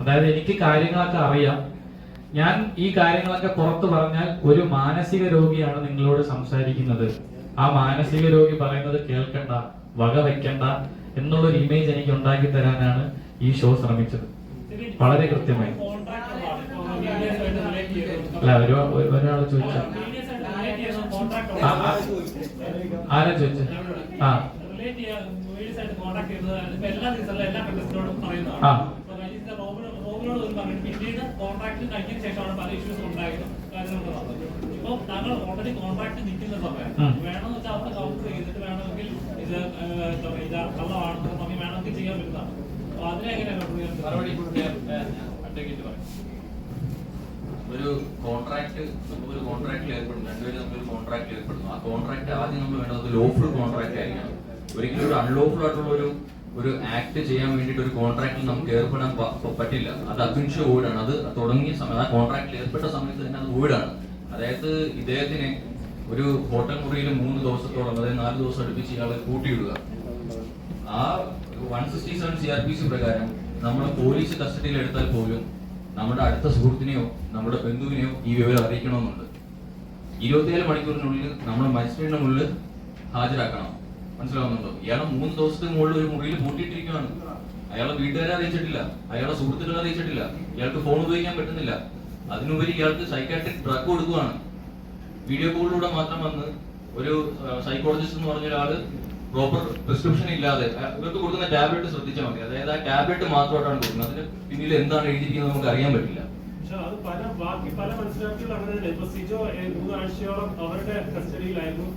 അതായത് എനിക്ക് കാര്യങ്ങളൊക്കെ അറിയാം. ഞാൻ ഈ കാര്യങ്ങളൊക്കെ പുറത്തു പറഞ്ഞാൽ ഒരു മാനസിക രോഗിയാണ് നിങ്ങളോട് സംസാരിക്കുന്നത്. ആ മാനസിക രോഗി പറയുന്നത് കേൾക്കണ്ട വക വെക്കണ്ട എന്നുള്ളൊരു ഇമേജ് എനിക്ക് ഉണ്ടാക്കി തരാനാണ് ഈ ഷോ ശ്രമിച്ചത്. വളരെ കൃത്യമായി. അല്ല ഒരു ഒരാൾ ചോദിച്ച. ആരാ ചോദിച്ച? ആ. ആ. പറയുന്നതാണ് റോബിനോട് ഒരു പറഞ്ഞു പിന്നീട് കോൺട്രാക്ട് കഴിഞ്ഞതിന് ശേഷമാണ് പല ഇഷ്യൂസ് ഉണ്ടായതും കാര്യങ്ങളൊക്കെ വന്നത് ഇപ്പൊ താങ്കൾ ഓൾറെഡി കോൺട്രാക്ട് നിൽക്കുന്ന സമയം. ഉം. വേണമെന്ന് വെച്ചാൽ അവിടെ കൗണ്ടർ ചെയ്തിട്ട് വേണമെങ്കിൽ ഇത് കള്ളമാണെന്ന് വേണമെങ്കിൽ ചെയ്യാൻ പറ്റുന്നതാണ്. അപ്പൊ. ഒരു കോൺട്രാക്ട് ഒരു കോൺട്രാക്റ്റിൽ ഏർപ്പെടുന്നു രണ്ടുപേരും നമ്മളൊരു കോൺട്രാക്ട് ഏർപ്പെടുന്നു. ആ കോൺട്രാക്ട് ആദ്യം നമ്മൾ വേണ്ടത് ലോഫുൾ കോൺട്രാക്ട് ആയിരിക്കണം. ഒരിക്കലും ഒരു അൺലോഫുൾ ആയിട്ടുള്ള ഒരു ഒരു ആക്ട് ചെയ്യാൻ വേണ്ടിയിട്ട് ഒരു കോൺട്രാക്റ്റിൽ നമുക്ക് ഏർപ്പെടാൻ പറ്റില്ല. അത് അഭിൻഷ ഓടാണ് അത് തുടങ്ങിയ സമയത്ത് ആ കോൺട്രാക്റ്റിൽ ഏർപ്പെട്ട സമയത്ത് തന്നെ അത് ഓടാണ് അതായത് ഇദ്ദേഹത്തിന് ഒരു ഹോട്ടൽ മുറിയിൽ മൂന്ന് ദിവസത്തോളം അതായത് നാല് ദിവസം അടുപ്പിച്ച് ഇയാളെ കൂട്ടിയിടുക. ആ one sixty seven C R P C പ്രകാരം നമ്മൾ പോലീസ് കസ്റ്റഡിയിൽ എടുത്താൽ പോലും നമ്മുടെ അടുത്ത സുഹൃത്തിനെയോ നമ്മുടെ ബന്ധുവിനെയോ ഈ വിവരം അറിയിക്കണമെന്നുണ്ട്. ഇരുപത്തിയേഴ് മണിക്കൂറിനുള്ളിൽ നമ്മൾ മജിസ്ട്രേറ്റിന്റെ മുന്നിൽ ഹാജരാക്കണം. മനസ്സിലാവുന്നുണ്ടോ? ഇയാളെ മൂന്ന് ദിവസത്തിന് മുകളിൽ ഒരു മുറിയിൽ കൂട്ടിയിട്ടിരിക്കുകയാണ് അയാളെ വീട്ടുകാരെ അറിയിച്ചിട്ടില്ല. അയാളെ സുഹൃത്തുക്കളെ അറിയിച്ചിട്ടില്ല. ഇയാൾക്ക് ഫോൺ ഉപയോഗിക്കാൻ പറ്റുന്നില്ല. അതിനുപരി ഇയാൾക്ക് സൈക്കാട്രിക് ഡ്രഗ് കൊടുക്കുകയാണ് വീഡിയോ കോളിലൂടെ മാത്രം വന്ന് ഒരു സൈക്കോളജിസ്റ്റ് എന്ന് പറഞ്ഞ ഒരാൾ പ്രോപ്പർ പ്രിസ്ക്രിപ്ഷൻ ഇല്ലാതെ ഇവർക്ക് കൊടുക്കുന്ന ടാബ്ലറ്റ് ശ്രദ്ധിച്ചാൽ മതി. അതായത് ആ ടാബ്ലറ്റ് മാത്രമായിട്ടാണ് കൊടുക്കുന്നത്. അതിന് പിന്നിൽ എന്താണ് എഴുതിയിരിക്കുന്നത് നമുക്ക് അറിയാൻ പറ്റില്ല. അത് പല പല അവരുടെ കസ്റ്റഡിയിലായിരുന്നു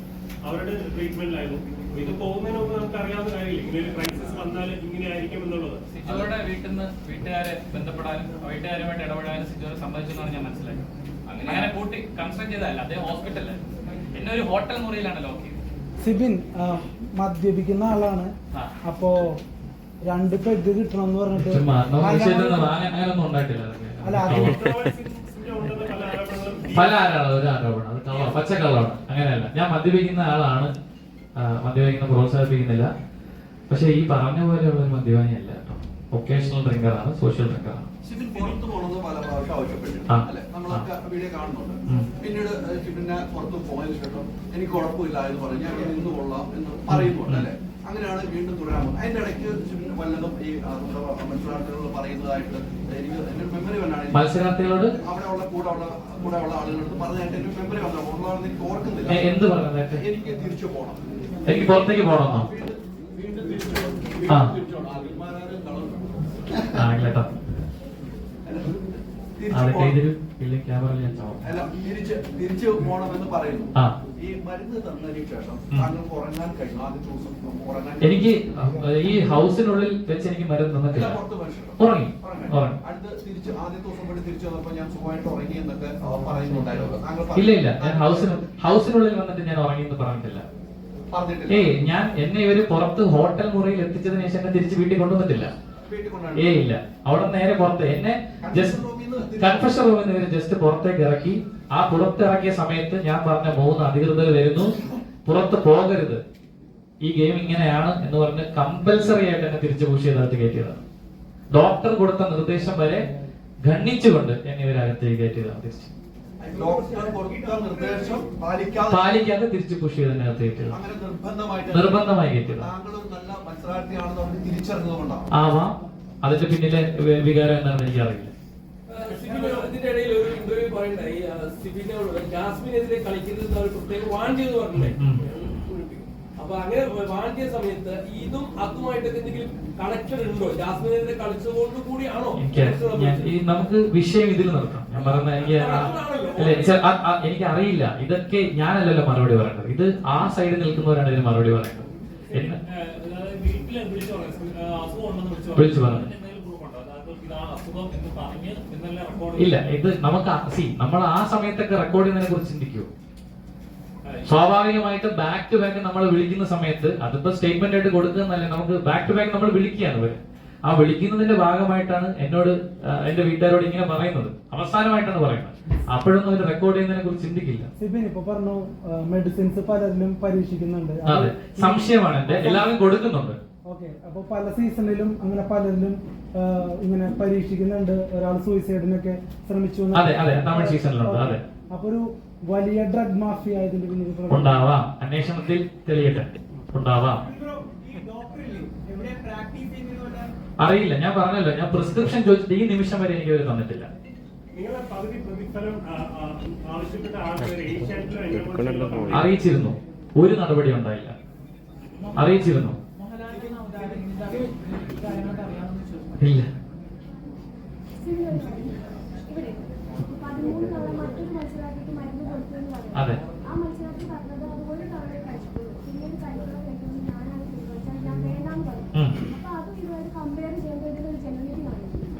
അവരുടെ ട്രീറ്റ്മെന്റിലായിരുന്നു ഇത് പോകുന്നതിന് മുമ്പ് നമുക്ക് അറിയാവുന്ന കാര്യമില്ല? ഇങ്ങനെ ഒരു ക്രൈസിസ് വന്നാൽ ഇങ്ങനെ ആയിരിക്കും എന്നുള്ളത്. സിജോയുടെ വീട്ടിൽ നിന്ന് വീട്ടുകാരെ ബന്ധപ്പെടാനും വീട്ടുകാരുമായിട്ട് ഇടപെടാനും സിജോയെ സമ്മതിച്ചെന്നാണ് ഞാൻ മനസ്സിലായത്. അങ്ങനെ- അങ്ങനെ കൂട്ടി കൺസൾട്ട് ചെയ്തതല്ല അദ്ദേഹം ഹോസ്പിറ്റലിൽ പിന്നെ ഒരു ഹോട്ടൽ മുറിയിലാണ് ലോക്ക് ചെയ്തത്. സിബിൻ മദ്യപിക്കുന്ന ആളാണ്. അപ്പോ രണ്ട് പെഗ് കിട്ടണമെന്ന് പറഞ്ഞിട്ട് ചുമ്മാ നമ്മൾ അല്ല, അത് പല ആരോപണങ്ങളും പല ആരാണ് ഒരു ആരോപണം അത് കള്ള പച്ചക്കള്ളമാണ് അങ്ങനെയല്ല. ഞാൻ മദ്യപിക്കുന്ന ആളാണ് ആ, മദ്യപിക്കുന്ന പ്രോത്സാഹിപ്പിക്കുന്നില്ല. പക്ഷെ ഈ പറഞ്ഞ പോലെയുള്ള ഒരു മദ്യപാനിയല്ല കേട്ടോ. ഒക്കേഷണൽ ഡ്രിങ്കറാണ് സോഷ്യൽ ഡ്രിങ്കറാണ് പുറത്തു പോകണമെന്ന് പല പ്രാവശ്യം ആവശ്യപ്പെട്ടിട്ടുണ്ട്. അല്ലെ? നമ്മളൊക്കെ വീഡിയോ കാണുന്നുണ്ട്. പിന്നീട് ഏഹ്, ഷിബിനെ പുറത്ത് പോയതിനു ശേഷം എനിക്ക് കുഴപ്പമില്ല എന്ന് പറഞ്ഞ്. ഞാൻ ഇനി നിന്ന് കൊള്ളാം എന്ന് പറയുന്നുണ്ട് അല്ലെ? അങ്ങനെയാണ് വീണ്ടും തുടരാൻ പോകുന്നത് അതിന്റെ ഇടയ്ക്ക് വല്ലതും ഈ മത്സരാർത്ഥികളോട് പറയുന്നതായിട്ട് എനിക്ക് എന്റെ മെമ്മറി വന്നാണ് മത്സരാർത്ഥികളോട്? അവിടെ ഉള്ള കൂടെ ഉള്ള കൂടെ ഉള്ള ആളുകളോട് എന്റെ മെമ്മറി വന്നു ഉള്ളതാണെന്ന് എനിക്ക് ഓർക്കുന്നില്ല. എന്ത് പറഞ്ഞു എനിക്ക് തിരിച്ചു പോകണം എനിക്ക് പുറത്തേക്ക് പോകണമെന്നോ? ആ. വീണ്ടും തിരിച്ചു പറയുന്നു. ഈ മരുന്ന് തന്നതിന് ശേഷം ഉം. താങ്കൾക്ക് ഉറങ്ങാൻ കഴിഞ്ഞു ആദ്യത്തെ ദിവസം ഉറങ്ങാൻ എനിക്ക് ഈ ഹൗസിനുള്ളിൽ വെച്ച് എനിക്ക് മരുന്ന് തന്നിട്ടില്ല. ഉറങ്ങി. തിരിച്ച് ആദ്യത്തെ ദിവസം കൂടി തിരിച്ചു വന്നപ്പോ ഞാൻ സുഖമായിട്ട് ഉറങ്ങി എന്നൊക്കെ പറയുന്നുണ്ടായിരുന്നു. ഇല്ല ഇല്ല. ഞാൻ ഹൗസിന് ഹൗസിനുള്ളിൽ വന്നിട്ട് ഞാൻ ഉറങ്ങി എന്ന് പറഞ്ഞിട്ടില്ല. ഏയ് ഞാൻ എന്നെ ഇവർ പുറത്ത് ഹോട്ടൽ മുറിയിൽ എത്തിച്ചതിന് ശേഷം എന്നെ തിരിച്ച് വീട്ടിൽ കൊണ്ടുവന്നിട്ടില്ല. ഏ ഇല്ല. അവിടെ നേരെ പുറത്ത് എന്നെ ജസ്റ്റ് കൺഫഷൻ റൂമിൽ നിന്ന് ഇവർ ജസ്റ്റ് പുറത്തേക്ക് ഇറക്കി. ആ പുറത്തിറക്കിയ സമയത്ത് ഞാൻ പറഞ്ഞ മൂന്ന് അധികൃതർ വരുന്നു. പുറത്ത് പോകരുത്. ഈ ഗെയിം ഇങ്ങനെയാണ് എന്ന് പറഞ്ഞ് കമ്പൽസറി ആയിട്ട് എന്നെ തിരിച്ചു പുഷ് ചെയ്തകത്ത് കയറ്റിയതാണ്. ഡോക്ടർ കൊടുത്ത നിർദ്ദേശം വരെ ഖണ്ഡിച്ചുകൊണ്ട് എന്നെ ഇവരകത്തേക്ക് കയറ്റിയതാണ് തിരിച്ച്. ഡോക്ടർ കൊടുത്ത നിർദ്ദേശം പാലിക്കാതെ പാലിക്കാതെ തിരിച്ച് പുഷ് ചെയ്ത് എന്നെ അകത്ത് കയറ്റിയതാണ് അങ്ങനെ നിർബന്ധമായിട്ട് നിർബന്ധമായി കയറ്റിയതാണ് ആവാ നല്ല മത്സരാർത്ഥിയാണെന്ന് അവർ തിരിച്ചറിഞ്ഞതുകൊണ്ടാണ്. ആവാം. അതിന്റെ പിന്നിലെ വികാരം എന്താണെന്ന് എനിക്കറിയില്ല. ഇതിന്റെ ഇടയിൽ ഒരു ഇന്റർവ്യൂ പറയണ്ടായി ആ, സിബിനോട് ജാസ്മിനെതിരെ കളിക്കുന്നത് അവർ പ്രത്യേകം വാൺ ചെയ്ത് പറഞ്ഞില്ലേ? അപ്പൊ അങ്ങനെ വാണ്ടിയ സമയത്ത് ഇതും അതുമായിട്ടൊക്കെ എന്തെങ്കിലും കണക്ഷൻ ഉണ്ടോ? ജാസ്മിനെതിരെ കളിച്ചതുകൊണ്ട് കൂടിയാണോ? എനിക്ക് ഞാൻ ഈ നമുക്ക് വിഷയം ഇതിൽ നടക്കാം ഞാൻ പറയുന്ന എനിക്ക് അറിയില്ല ഇതൊക്കെ ഞാനല്ലല്ലോ മറുപടി പറയേണ്ടത്. ഇത് ആ സൈഡിൽ നിൽക്കുന്നവരാണ് ഇതിന് മറുപടി പറയേണ്ടത്. വിളിച്ചു പറഞ്ഞു ഇല്ല ഇത് നമുക്ക് സി നമ്മൾ ആ സമയത്തൊക്കെ റെക്കോർഡ് ചെയ്യുന്നതിനെ കുറിച്ച് ചിന്തിക്കൂ. സ്വാഭാവികമായിട്ട് ബാക്ക് ടു ബാക്ക് നമ്മൾ വിളിക്കുന്ന സമയത്ത് അതിപ്പോ സ്റ്റേറ്റ്മെന്റ് ആയിട്ട് കൊടുക്കുന്നതല്ലേ നമുക്ക് ബാക്ക് ടു ബാക്ക് നമ്മൾ വിളിക്കുകയാണ്. ഇവർ ആ വിളിക്കുന്നതിന്റെ ഭാഗമായിട്ടാണ് എന്നോട് എന്റെ വീട്ടുകാരോട് ഇങ്ങനെ പറയുന്നത്. അവസാനമായിട്ടാണ് പറയുന്നത്. അപ്പോഴൊന്നും അവർ റെക്കോർഡ് ചെയ്യുന്നതിനെ കുറിച്ച് ചിന്തിക്കില്ല. സിബിൻ ഇപ്പൊ പറഞ്ഞു മെഡിസിൻസ് പലരിലും പരീക്ഷിക്കുന്നുണ്ട്. അത് അതെ സംശയമാണ്. എന്റെ എല്ലാവരും കൊടുക്കുന്നുണ്ട്. ഓക്കെ അപ്പൊ പല സീസണിലും അങ്ങനെ പലരിലും ഇങ്ങനെ പരീക്ഷിക്കുന്നുണ്ട്. ഒരാൾ സൂയിസൈഡിനൊക്കെ ശ്രമിച്ചു അതെ, അതെ, തമിഴ് സീസണിലുണ്ട്, അതെ. അപ്പൊ ഒരു വലിയ ഡ്രഗ് മാഫിയ ഇതിന്റെ പിന്നിൽ. ഉണ്ടാവാം. അന്വേഷണത്തിൽ തെളിയട്ടെ. ഉണ്ടാവാം. അറിയില്ല ഞാൻ പറഞ്ഞല്ലോ ഞാൻ പ്രിസ്ക്രിപ്ഷൻ ചോദിച്ചിട്ട് ഈ നിമിഷം വരെ എനിക്ക് തന്നിട്ടില്ല. അറിയിച്ചിരുന്നു. ഒരു നടപടി ഉണ്ടായില്ല. അറിയിച്ചിരുന്നു. ഇല്ല. അതെ.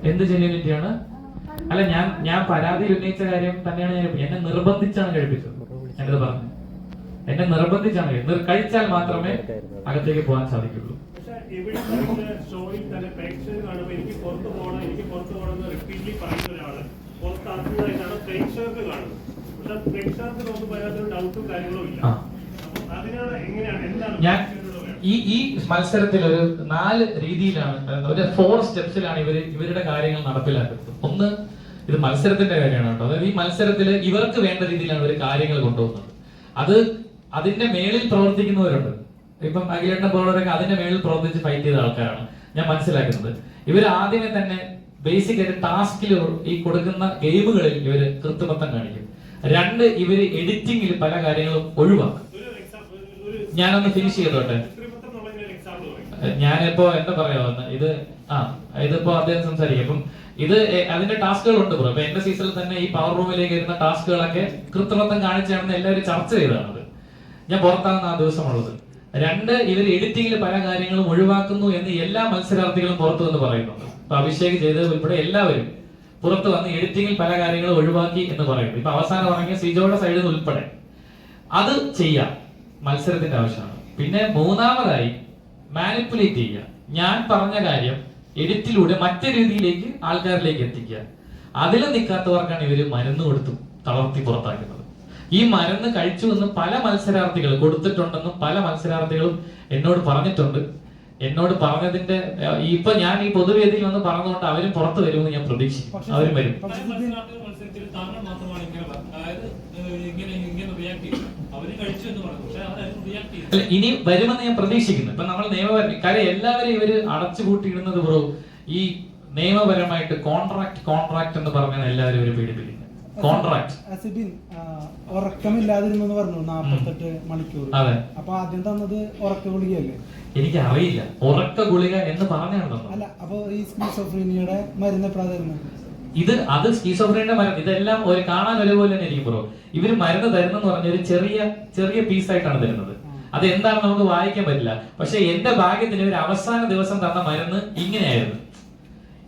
എന്ത് ജെന്യൂനിറ്റിയാണ്? അല്ല ഞാൻ ഞാൻ പരാതിയിൽ ഉന്നയിച്ച കാര്യം തന്നെയാണ് ഞാൻ എന്നെ നിർബന്ധിച്ചാണ് കഴിപ്പിച്ചത്. ഞാനിത് പറഞ്ഞു. എന്നെ നിർബന്ധിച്ചാണ് കഴി- നിർ- കഴിച്ചാൽ മാത്രമേ അകത്തേക്ക് പോകാൻ സാധിക്കുള്ളൂ. ഞാൻ ഈ ഈ മത്സരത്തിൽ ഒരു നാല് രീതിയിലാണ് ഒരു ഫോർ സ്റ്റെപ്സിലാണ് ഇവർ ഇവരുടെ കാര്യങ്ങൾ നടപ്പിലാക്കുന്നത്. ഒന്ന് ഇത് മത്സരത്തിന്റെ കാര്യമാണ് കേട്ടോ. അതായത് ഈ മത്സരത്തിൽ ഇവർക്ക് വേണ്ട രീതിയിലാണ് ഇവർ കാര്യങ്ങൾ കൊണ്ടുപോകുന്നത്. അത് അതിന്റെ മേളിൽ പ്രവർത്തിക്കുന്നവരുണ്ട്. ഇപ്പം അഖിലേട്ടനെ പോലുള്ളവരൊക്കെ അതിന്റെ മേളിൽ പ്രവർത്തിച്ച് ഫൈറ്റ് ചെയ്ത ആൾക്കാരാണ് ഞാൻ മനസ്സിലാക്കുന്നത്. ഇവർ ആദ്യമേ തന്നെ ബേസിക് ആയിട്ട് ടാസ്കിൽ ഈ കൊടുക്കുന്ന ഗെയിമുകളിൽ ഇവർ കൃത്രിമത്വം കാണിക്കും. രണ്ട് ഇവർ എഡിറ്റിംഗിൽ പല കാര്യങ്ങളും ഒഴിവാക്കും. ഞാനൊന്ന് ഫിനിഷ് ചെയ്തോട്ടെ. കൃത്രിമത്വം എന്നുള്ളതിന് ഒരു example പറയും. ഞാനിപ്പോ എന്താ പറയാ ഇത് ആ ഇതിപ്പോ അദ്ദേഹം സംസാരിക്കും. അപ്പം ഇത് അതിന്റെ ടാസ്കുകൾ ഉണ്ട് ബ്രോ. അപ്പൊ എന്റെ സീസണിൽ തന്നെ ഈ പവർ റൂമിലേക്ക് വരുന്ന ടാസ്കുകളൊക്കെ കൃത്രിമത്വം കാണിച്ചാണെന്ന് എല്ലാവരും ചർച്ച ചെയ്തതാണ് അത് ഞാൻ പുറത്താകുന്ന ആ ദിവസമുള്ളത്. രണ്ട് ഇവർ എഡിറ്റിംഗിൽ പല കാര്യങ്ങളും ഒഴിവാക്കുന്നു എന്ന് എല്ലാ മത്സരാർത്ഥികളും പുറത്തു വന്ന് പറയുന്നുണ്ട്. ഇപ്പൊ അഭിഷേക് ചെയ്തത് ഉൾപ്പെടെ എല്ലാവരും പുറത്ത് വന്ന് എഡിറ്റിംഗിൽ പല കാര്യങ്ങളും ഒഴിവാക്കി എന്ന് പറയുന്നു. ഇപ്പൊ അവസാനം ഇറങ്ങിയ സിജോയുടെ സൈഡിൽ നിന്ന് ഉൾപ്പെടെ. അത് ചെയ്യാം. മത്സരത്തിന്റെ ആവശ്യമാണ്. പിന്നെ മൂന്നാമതായി മാനിപ്പുലേറ്റ് ചെയ്യുക. ഞാൻ പറഞ്ഞ കാര്യം എഡിറ്റിലൂടെ മറ്റു രീതിയിലേക്ക് ആൾക്കാരിലേക്ക് എത്തിക്കുക. അതിൽ നിൽക്കാത്തവർക്കാണ് ഇവർ മരുന്ന് കൊടുത്തു തളർത്തി പുറത്താക്കുന്നത്. ഈ മരുന്ന് കഴിച്ചു എന്ന് പല മത്സരാർത്ഥികൾ കൊടുത്തിട്ടുണ്ടെന്നും പല മത്സരാർത്ഥികളും എന്നോട് പറഞ്ഞിട്ടുണ്ട്. എന്നോട് പറഞ്ഞതിന്റെ ഇപ്പൊ ഞാൻ ഈ പൊതുവേദിയിൽ വന്ന് പറഞ്ഞുകൊണ്ട് അവരും പുറത്തു വരുമെന്ന് ഞാൻ പ്രതീക്ഷിക്കും അവരും വരും. അല്ല ഇനി വരുമെന്ന് ഞാൻ പ്രതീക്ഷിക്കുന്നു. ഇപ്പൊ നമ്മൾ നിയമപരം കാര്യം എല്ലാവരും ഇവർ അടച്ചുപൂട്ടിയിടുന്നത് ബ്രോ ഈ നിയമപരമായിട്ട് കോൺട്രാക്ട് കോൺട്രാക്ട് എന്ന് പറഞ്ഞാൽ എല്ലാവരും ഇവർ പീഡിപ്പിക്കുന്നു കോൺട്രാക്ട് അസിബിൻ ആ, ഉറക്കമില്ലാതിരുന്നു എന്ന് പറഞ്ഞു നാപ്പത്തെട്ട് മണിക്കൂർ. അതെ. അപ്പൊ ആദ്യം തന്നത് ഉറക്ക ഗുളികയല്ലേ? എനിക്ക് അറിയില്ല ഉറക്ക ഗുളിക എന്ന് പറഞ്ഞാണ് അല്ല അപ്പൊ ഈ മരുന്ന് എപ്പോഴാ തരുന്നത്? ഇത് അത് സ്കീസോഫ്രീന്റെ മരുന്ന് ഇതെല്ലാം ഒരു കാണാൻ ഒരുപോലെ തന്നെ ഇരിക്കും ബ്രോ ഇവർ മരുന്ന് തരുന്നെന്ന് പറഞ്ഞ ഒരു ചെറിയ ചെറിയ പീസായിട്ടാണ് തരുന്നത്. അത് എന്താണ് നമുക്ക് വായിക്കാൻ പറ്റില്ല. പക്ഷെ എന്റെ ഭാഗ്യത്തിന് ഒരു അവസാന ദിവസം തന്ന മരുന്ന് ഇങ്ങനെയായിരുന്നു.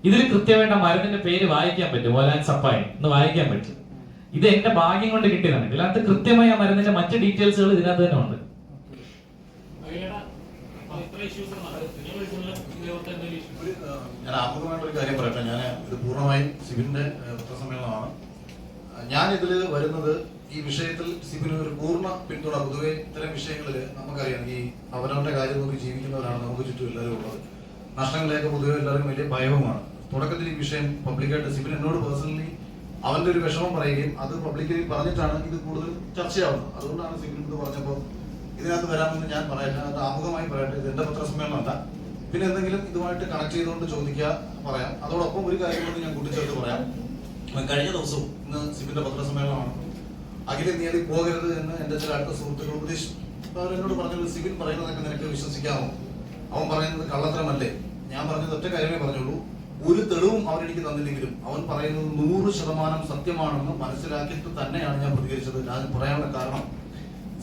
ഇതിൽ കൃത്യമായിട്ട് ആ മരുന്നിന്റെ പേര് വായിക്കാൻ പറ്റും. ഓലാൻ സപ്പായി എന്ന് വായിക്കാൻ പറ്റും. ഇത് എന്റെ ഭാഗ്യം കൊണ്ട് കിട്ടിയതാണ്. ഇതിനകത്ത് കൃത്യമായി ആ മരുന്നിന്റെ മറ്റ് ഡീറ്റെയിൽസുകൾ ഇതിനകത്ത് തന്നെ ഉണ്ട് അഖിലേട്ടാ, ഇത്ര issues ആണ്. നിങ്ങൾ കൂടുതൽ ഇതേപോലത്തെ എന്തെങ്കിലും issues? ഒരു, ആ, ഞാൻ ആമുഖമായിട്ട് ഒരു കാര്യം പറയട്ടെ. ഞാൻ ഇത് പൂർണമായും സിബിന്റെ പത്രസമ്മേളനമാണ്. ഞാൻ ഇതിൽ വരുന്നത് ഈ വിഷയത്തിൽ സിബിന് ഒരു പൂർണ പിന്തുണ പൊതുവെ ഇത്തരം വിഷയങ്ങളിൽ നമുക്കറിയാം. ഈ അവനവന്റെ കാര്യം നോക്കി ജീവിക്കുന്നവരാണ് നമുക്ക് ചുറ്റും എല്ലാവരും ഉള്ളത്. നഷ്ടങ്ങളിലേക്ക് പൊതുവെ എല്ലാവരും വലിയ ഭയവുമാണ്. തുടക്കത്തിൽ ഈ വിഷയം പബ്ലിക്കായിട്ട് സിബിൻ എന്നോട് പേഴ്സണലി അവന്റെ ഒരു വിഷമം പറയുകയും അത് പബ്ലിക്കലി പറഞ്ഞിട്ടാണ് ഇത് കൂടുതൽ ചർച്ചയാവുന്നത്. അതുകൊണ്ടാണ് സിബിൻ ഇത് പറഞ്ഞപ്പോൾ ഇതിനകത്ത് വരാമെന്ന് ഞാൻ പറയട്ടെ. അത് ആമുഖമായി പറയട്ടെ. ഇത് എന്റെ പത്രസമ്മേളനമല്ല. പിന്നെ എന്തെങ്കിലും ഇതുമായിട്ട് കണക്ട് ചെയ്തുകൊണ്ട് ചോദിക്കുക പറയാം. അതോടൊപ്പം ഒരു കാര്യം കൂടി ഞാൻ കൂട്ടിച്ചേർത്ത് പറയാം. കഴിഞ്ഞ ദിവസവും ഇന്ന് സിബിന്റെ പത്രസമ്മേളനമാണ്. അഖില നീ അതിൽ പോകരുത് എന്ന് എന്റെ ചില അടുത്ത സുഹൃത്തുക്കൾ ഉപദേശിച്ചു. എന്നോട് പറഞ്ഞത് സിബിൻ പറയുന്നതൊക്കെ നിനക്ക് വിശ്വസിക്കാമോ? അവൻ പറയുന്നത് കള്ളത്തരമല്ലേ? ഞാൻ പറഞ്ഞത് ഒറ്റ കാര്യമേ പറഞ്ഞുള്ളൂ. ഒരു തെളിവും അവൻ എനിക്ക് തന്നില്ലെങ്കിലും അവൻ പറയുന്നത് നൂറ് ശതമാനം സത്യമാണെന്ന് മനസ്സിലാക്കിയിട്ട് തന്നെയാണ് ഞാൻ പ്രതികരിച്ചത്. ഞാൻ പറയാനുള്ള കാരണം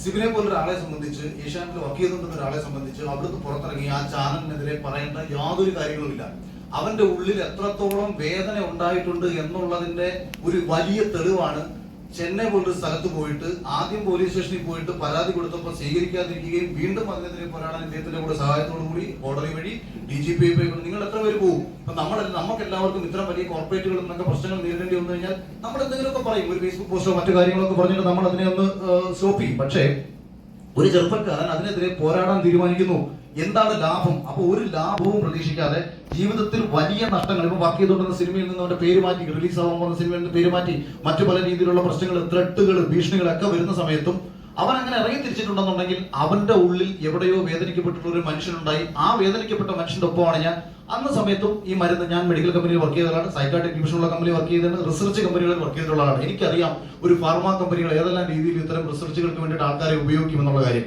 സിബിനെ പോലെ ഒരാളെ സംബന്ധിച്ച് ഏഷ്യാനെറ്റിൽ വർക്ക് ചെയ്തുകൊണ്ടിരുന്ന ഒരാളെ സംബന്ധിച്ച് അവിടുന്ന് പുറത്തിറങ്ങി ആ ചാനലിനെതിരെ പറയേണ്ട യാതൊരു കാര്യങ്ങളുമില്ല അവന്റെ ഉള്ളിൽ എത്രത്തോളം വേദന ഉണ്ടായിട്ടുണ്ട് എന്നുള്ളതിന്റെ ഒരു വലിയ തെളിവാണ് ചെന്നൈ പോലൊരു സ്ഥലത്ത് പോയിട്ട് ആദ്യം പോലീസ് സ്റ്റേഷനിൽ പോയിട്ട് പരാതി കൊടുത്തപ്പോൾ സ്വീകരിക്കാതിരിക്കുകയും വീണ്ടും അതിനെതിരെ പോരാടാൻ ഇദ്ദേഹത്തിന്റെ കൂടെ സഹായത്തോടു കൂടി കോടതി വഴി ഡി ജി പി നിങ്ങൾ എത്ര പേര് പോകും അപ്പൊ നമ്മൾ നമുക്ക് എല്ലാവർക്കും ഇത്ര വലിയ കോർപ്പറേറ്റുകൾ എന്നൊക്കെ പ്രശ്നങ്ങൾ നേരിടേണ്ടി വന്നു കഴിഞ്ഞാൽ നമ്മൾ എന്തെങ്കിലുമൊക്കെ പറയും. ഒരു ഫേസ്ബുക്ക് പോസ്റ്റോ മറ്റു കാര്യങ്ങളൊക്കെ പറഞ്ഞിട്ട് നമ്മൾ അതിനെ ഒന്ന് സ്റ്റോപ്പ് ചെയ്യും. പക്ഷേ ഒരു ചെറുപ്പക്കാരൻ അതിനെതിരെ പോരാടാൻ തീരുമാനിക്കുന്നു. എന്താണ് ലാഭം? അപ്പൊ ഒരു ലാഭവും പ്രതീക്ഷിക്കാതെ ജീവിതത്തിൽ വലിയ നഷ്ടങ്ങൾ ഇപ്പൊ വർക്ക് ചെയ്തുകൊണ്ടിരുന്ന സിനിമയിൽ നിന്ന് അവന്റെ പേര് മാറ്റി റിലീസ് ആവാൻ പോകുന്ന സിനിമയിൽ നിന്ന് പേര് മാറ്റി മറ്റു പല രീതിയിലുള്ള പ്രശ്നങ്ങൾ ത്രെട്ടുകൾ ഭീഷണികളൊക്കെ വരുന്ന സമയത്തും അവൻ അങ്ങനെ ഇറങ്ങി തിരിച്ചിട്ടുണ്ടെന്നുണ്ടെങ്കിൽ അവന്റെ ഉള്ളിൽ എവിടെയോ വേദനിക്കപ്പെട്ടിട്ടുള്ള ഒരു മനുഷ്യനുണ്ടായി. ആ വേദനിക്കപ്പെട്ട മനുഷ്യന്റെ ഒപ്പമാണ് ഞാൻ. അന്ന് സമയത്തും ഈ മരുന്ന് ഞാൻ മെഡിക്കൽ കമ്പനിയിൽ വർക്ക് ചെയ്തതാണ് സൈക്കാട്രിക് ഡിവിഷനുള്ള കമ്പനി വർക്ക് ചെയ്തതാണ് റിസർച്ച് കമ്പനികളിൽ വർക്ക് ചെയ്തിട്ടുള്ളതാണ് എനിക്കറിയാം ഒരു ഫാർമ കമ്പനികൾ ഏതെല്ലാം രീതിയിൽ ഇത്തരം റിസർച്ചുകൾക്ക് വേണ്ടിയിട്ട് ആൾക്കാരെ ഉപയോഗിക്കും എന്നുള്ള കാര്യം.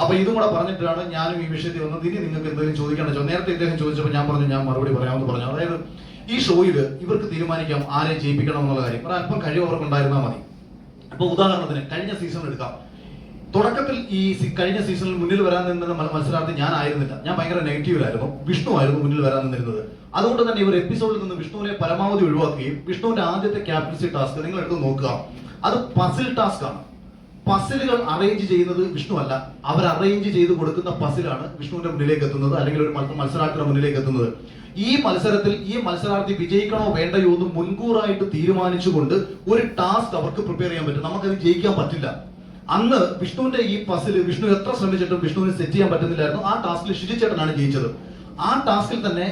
അപ്പൊ ഇതും കൂടെ പറഞ്ഞിട്ടാണ് ഞാനും ഈ വിഷയത്തിൽ വന്നത്. ഇനി നിങ്ങൾക്ക് എന്തെങ്കിലും ചോദിക്കേണ്ട വെച്ചാൽ നേരത്തെ ഇദ്ദേഹം ചോദിച്ചപ്പോൾ ഞാൻ പറഞ്ഞു ഞാൻ മറുപടി പറയാമെന്ന് പറഞ്ഞു. അതായത് ഈ ഷോയിൽ ഇവർക്ക് തീരുമാനിക്കാം ആരെ ജയിപ്പിക്കണം എന്നുള്ള കാര്യം. അല്പം കഴിവ് അവർക്ക് ഉണ്ടായിരുന്നാൽ മതി. അപ്പൊ ഉദാഹരണത്തിന് കഴിഞ്ഞ സീസൺ എടുക്കാം. തുടക്കത്തിൽ ഈ കഴിഞ്ഞ സീസണിൽ മുന്നിൽ വരാൻ നിന്ന മ- മത്സരാർത്ഥി ഞാൻ ആയിരുന്നില്ല. ഞാൻ ഭയങ്കര നെഗറ്റീവിലായിരുന്നു. വിഷ്ണു ആയിരുന്നു മുന്നിൽ വരാൻ നിന്നിരുന്നത്. അതുകൊണ്ട് തന്നെ ഇവർ എപ്പിസോഡിൽ നിന്ന് വിഷ്ണുവിനെ പരമാവധി ഒഴിവാക്കുകയും വിഷ്ണുവിന്റെ ആദ്യത്തെ ക്യാപ്റ്റൻസി ടാസ്ക് നിങ്ങൾ എടുത്ത് നോക്കുക. അത് പസിൽ ടാസ്ക് ആണ്. പസിലുകൾ അറേഞ്ച് ചെയ്യുന്നത് വിഷ്ണു അല്ല. അവർ അറേഞ്ച് ചെയ്ത് കൊടുക്കുന്ന പസിലാണ് വിഷ്ണുവിന്റെ മുന്നിലേക്ക് എത്തുന്നത് അല്ലെങ്കിൽ ഒരു മത്സ- മത്സരാർത്ഥിയുടെ മുന്നിലേക്ക് എത്തുന്നത്. ഈ മത്സരത്തിൽ ഈ മത്സരാർത്ഥി വിജയിക്കണോ വേണ്ടയോ എന്ന് മുൻകൂറായിട്ട് തീരുമാനിച്ചുകൊണ്ട് ഒരു ടാസ്ക് അവർക്ക് പ്രിപ്പയർ ചെയ്യാൻ പറ്റും. നമുക്കത് ജയിക്കാൻ പറ്റില്ല. അന്ന് വിഷ്ണുവിന്റെ ഈ പസിൽ വിഷ്ണു എത്ര ശ്രമിച്ചിട്ടും വിഷ്ണുവിന് സെറ്റ് ചെയ്യാൻ പറ്റുന്നില്ലായിരുന്നു. ആ ടാസ്കിൽ ഷിജു ചേട്ടനാണ് ജയിച്ചത്. ആ ടാസ്കിൽ തന്നെ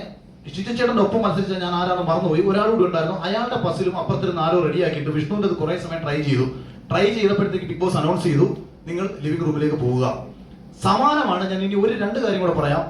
ഷിജു ഒപ്പം മത്സരിച്ച ഞാൻ ആരാണ് മറന്നുപോയി. ഒരാൾ ഉണ്ടായിരുന്നു. അയാളുടെ പസിലും അപ്പുറത്തിരുന്ന് ആരോ റെഡിയാക്കിയിട്ട് വിഷ്ണുവിന്റെ കുറെ സമയം ട്രൈ ചെയ്തു. ട്രൈ ചെയ്തപ്പോഴത്തേക്ക് ബിഗ് ബോസ് അനൗൺസ് ചെയ്തു നിങ്ങൾ ലിവിംഗ് റൂമിലേക്ക് പോവുക. സമാനമാണ് ഞാൻ ഇനി ഒരു രണ്ട് കാര്യം കൂടെ പറയാം.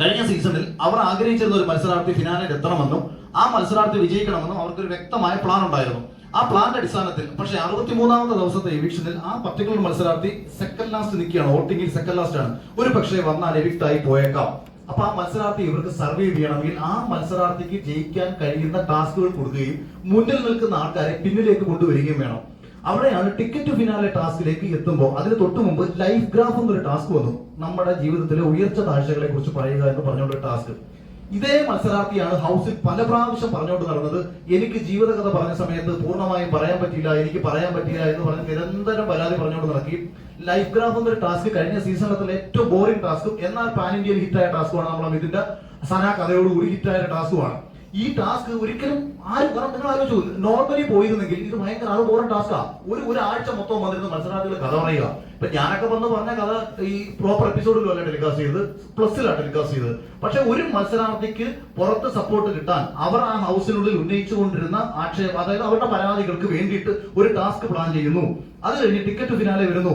കഴിഞ്ഞ സീസണിൽ അവർ ആഗ്രഹിച്ചിരുന്ന ഒരു മത്സരാർത്ഥി ഫിനാലിൽ എത്തണമെന്നും ആ മത്സരാർത്ഥി വിജയിക്കണമെന്നും അവർക്കൊരു വ്യക്തമായ പ്ലാൻ ഉണ്ടായിരുന്നു. ആ പ്ലാന്റെ അടിസ്ഥാനത്തിൽ പക്ഷെ അറുപത്തി മൂന്നാമത്തെ ദിവസത്തെ എവിക്ഷനിൽ ആ പർട്ടിക്കുലർ മത്സരാർത്ഥി സെക്കൻഡ് ലാസ്റ്റ് നിൽക്കുകയാണ്. വോട്ടിംഗിൽ സെക്കൻഡ് ലാസ്റ്റ് ആണ്. ഒരു പക്ഷേ വന്നാൽ ആയി പോയേക്കാം. അപ്പൊ ആ മത്സരാർത്ഥി ഇവർക്ക് സർവേ ചെയ്യണമെങ്കിൽ ആ മത്സരാർത്ഥിക്ക് ജയിക്കാൻ കഴിയുന്ന ടാസ്കുകൾ കൊടുക്കുകയും മുന്നിൽ നിൽക്കുന്ന ആൾക്കാരെ പിന്നിലേക്ക് കൊണ്ടുവരികയും വേണം. അവിടെയാണ് ടിക്കറ്റ് ഫിനാലെ ടാസ്കിലേക്ക് എത്തുമ്പോൾ അതിന് തൊട്ട് മുമ്പ് ലൈഫ് ഗ്രാഫ് എന്നൊരു ടാസ്ക് വന്നു. നമ്മുടെ ജീവിതത്തിലെ ഉയർച്ച താഴ്ചകളെ കുറിച്ച് പറയുക എന്ന് പറഞ്ഞുകൊണ്ട് ടാസ്ക്. ഇതേ മത്സരാർത്ഥിയാണ് ഹൗസിൽ പല പ്രാവശ്യം പറഞ്ഞുകൊണ്ട് നടന്നത്. എനിക്ക് ജീവിതകഥ പറഞ്ഞ സമയത്ത് പൂർണമായും പറയാൻ പറ്റില്ല എനിക്ക് പറയാൻ പറ്റില്ല എന്ന് പറഞ്ഞ് നിരന്തരം പരാതി പറഞ്ഞുകൊണ്ട് നടക്കി. ലൈഫ് ഗ്രാഫ് എന്നൊരു ടാസ്ക് കഴിഞ്ഞ സീസണത്തിലെ ഏറ്റവും ബോറിംഗ് ടാസ്കും എന്നാൽ പാൻ ഇന്ത്യയിൽ ഹിറ്റായ ടാസ്കുമാണ് നമ്മൾ അമിതിന്റെ സനാ കഥയോടുകൂടി ഹിറ്റായ ടാസ്കുമാണ്. ഈ ടാസ്ക് ഒരിക്കലും ആരും കാരണം നിങ്ങൾ ആലോചിച്ചു നോർമലി പോയിരുന്നെങ്കിൽ ഇത് ഭയങ്കര അത് ടാസ്ക് ടാസ്കാ ഒരു ഒരാഴ്ച മൊത്തം വന്നിരുന്ന മത്സരാർത്ഥികൾ കഥ പറയുക. ഇപ്പൊ ഞാനൊക്കെ വന്ന് പറഞ്ഞ കഥ ഈ പ്രോപ്പർ എപ്പിസോഡിലും അല്ല ടെലികാസ്റ്റ് ചെയ്തത്? പ്ലസിലാണ് ടെലികാസ്റ്റ് ചെയ്തത്. പക്ഷെ ഒരു മത്സരാർത്ഥിക്ക് പുറത്ത് സപ്പോർട്ട് കിട്ടാൻ അവർ ആ ഹൗസിനുള്ളിൽ ഉന്നയിച്ചുകൊണ്ടിരുന്ന ആക്ഷേപം അതായത് അവരുടെ പരാതികൾക്ക് വേണ്ടിയിട്ട് ഒരു ടാസ്ക് പ്ലാൻ ചെയ്യുന്നു. അത് കഴിഞ്ഞ് ടിക്കറ്റ് ഫിനാലെ വരുന്നു.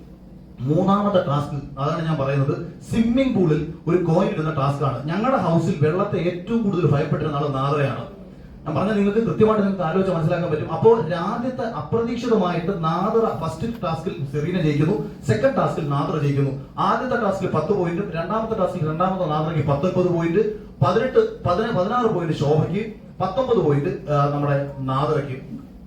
മൂന്നാമത്തെ ടാസ്ക് അതാണ് ഞാൻ പറയുന്നത്. സ്വിമ്മിംഗ് പൂളിൽ ഒരു കോയിൻ ഇടുന്ന ടാസ്ക് ആണ്. ഞങ്ങളുടെ ഹൗസിൽ വെള്ളത്തെ ഏറ്റവും കൂടുതൽ ഭയപ്പെട്ടിരുന്ന ആൾ നാദ്രയാണ് ഞാൻ പറഞ്ഞാൽ നിങ്ങൾക്ക് കൃത്യമായിട്ട് നിങ്ങൾക്ക് ആലോചിച്ച് മനസ്സിലാക്കാൻ പറ്റും. അപ്പോൾ ആദ്യത്തെ അപ്രതീക്ഷിതമായിട്ട് നാദറ ഫസ്റ്റ് ടാസ്കിൽ സെറീന ജയിക്കുന്നു. സെക്കൻഡ് ടാസ്കിൽ നാദറ ജയിക്കുന്നു. ആദ്യത്തെ ടാസ്കിൽ പത്ത് പോയിന്റ് രണ്ടാമത്തെ ടാസ്കിൽ രണ്ടാമത്തെ നാദറയ്ക്ക് പത്തൊൻപത് പോയിന്റ് പതിനെട്ട് പതിന പതിനാറ് പോയിന്റ് ശോഭയ്ക്ക് പത്തൊമ്പത് പോയിന്റ് നമ്മുടെ നാദറയ്ക്ക്.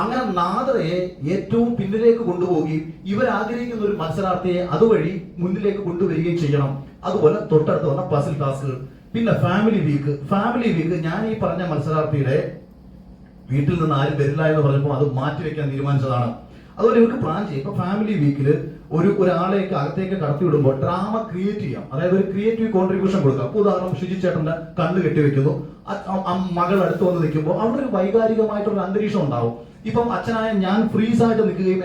അങ്ങനെ നാദറയെ ഏറ്റവും പിന്നിലേക്ക് കൊണ്ടുപോവുകയും ഇവർ ആഗ്രഹിക്കുന്ന ഒരു മത്സരാർത്ഥിയെ അതുവഴി മുന്നിലേക്ക് കൊണ്ടുവരികയും ചെയ്യണം. അതുപോലെ തൊട്ടടുത്ത് വന്ന പസിൽ ടാസ്കുകൾ പിന്നെ ഫാമിലി വീക്ക് ഫാമിലി വീക്ക് ഞാൻ ഈ പറഞ്ഞ മത്സരാർത്ഥിയുടെ വീട്ടിൽ നിന്ന് ആരും വരില്ല എന്ന് പറഞ്ഞപ്പോൾ അത് മാറ്റിവെക്കാൻ തീരുമാനിച്ചതാണ്. അതുപോലെ ഇവർക്ക് പ്ലാൻ ചെയ്യും. ഇപ്പൊ ഫാമിലി വീക്കിൽ ഒരു ഒരാളെയൊക്കെ അകത്തേക്ക് കടത്തി വിടുമ്പോൾ ഡ്രാമ ക്രിയേറ്റ് ചെയ്യാം. അതായത് ഒരു ക്രിയേറ്റീവ് കോൺട്രിബ്യൂഷൻ കൊടുക്കുക. അപ്പൊ ഉദാഹരണം ഷിജി ചേട്ടന്റെ കണ്ണ് കെട്ടിവെക്കുന്നു. മകൾ അടുത്ത് വന്ന് നിൽക്കുമ്പോൾ അവിടെ ഒരു വൈകാരികമായിട്ടുള്ള അന്തരീക്ഷം ഉണ്ടാവും. ഇപ്പം അച്ഛനായ ഞാൻ ഫ്രീസ് ആയിട്ട് നിൽക്കുകയും